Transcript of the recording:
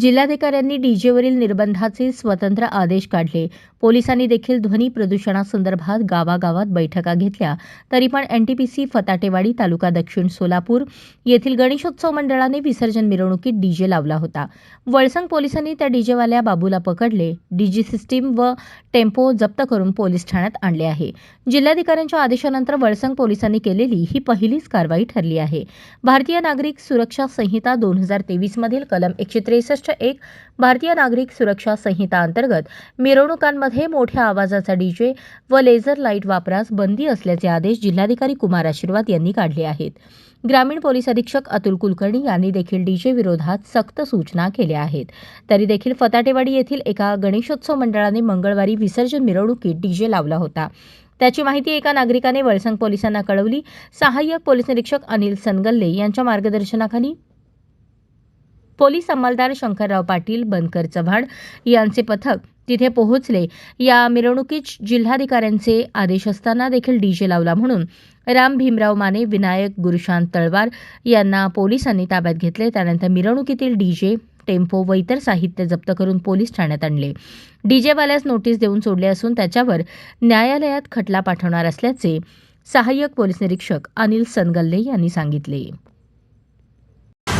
जिल्हाधिकाऱ्यांनी डीजेवरील निर्बंधाचे स्वतंत्र आदेश काढले. पोलिसांनी देखील ध्वनी प्रदूषणासंदर्भात गावागावात बैठका घेतल्या. तरी पण एनटीपीसी फताटेवाडी तालुका दक्षिण सोलापूर येथील गणेशोत्सव मंडळाने विसर्जन मिरवणुकीत डीजे लावला होता. वळसंग पोलिसांनी त्या डीजेवाल्या बाबूला पकडले. डीजी सिस्टीम व टेम्पो जप्त करून पोलीस ठाण्यात आणले आहे. जिल्हाधिकाऱ्यांच्या आदेशानंतर वळसंग पोलिसांनी केलेली ही पहिलीच कारवाई ठरली आहे. भारतीय नागरिक सुरक्षा संहिता दोन हजार तेवीसमधील कलम एकशे त्रेसष्ट एक भारतीय नागरिक सुरक्षा संहिता अंतर्गत मिरवणुकांमध्ये मोठ्या आवाजाचा डीजे व लेझर लाइट वापरास बंदी असल्याचे आदेश जिल्हाधिकारी कुमार आशीर्वाद यांनी काढले आहेत. ग्रामीण पोलीस अधीक्षक अतुल कुलकर्णी यांनी देखील डीजे विरोधात सक्त सूचना केल्या आहेत. तरी देखील फताटेवाडी येथील एका गणेशोत्सव मंडळाने मंगळवारी विसर्जन मिरवणुकीत डीजे लावला होता. त्याची माहिती एका नागरिकाने वळसंग पोलिसांना कळवली. सहाय्यक पोलीस निरीक्षक अनिल सनगल्ले यांच्या मार्गदर्शनाखाली पोलीस अंमलदार शंकरराव पाटील बनकर चव्हाण यांचे पथक तिथे पोहोचले. या मिरवणुकीत जिल्हाधिकाऱ्यांचे आदेश असताना देखील डीजे लावला म्हणून राम भीमराव माने विनायक गुरुशांत तळवार यांना पोलिसांनी ताब्यात घेतले. त्यानंतर मिरवणुकीतील डीजे टेम्पो व इतर साहित्य जप्त करून पोलीस ठाण्यात आणले. डीजेवाल्यास नोटीस देऊन सोडले असून त्याच्यावर न्यायालयात खटला पाठवणार असल्याचे सहाय्यक पोलीस निरीक्षक अनिल सनगल्ले यांनी सांगितले.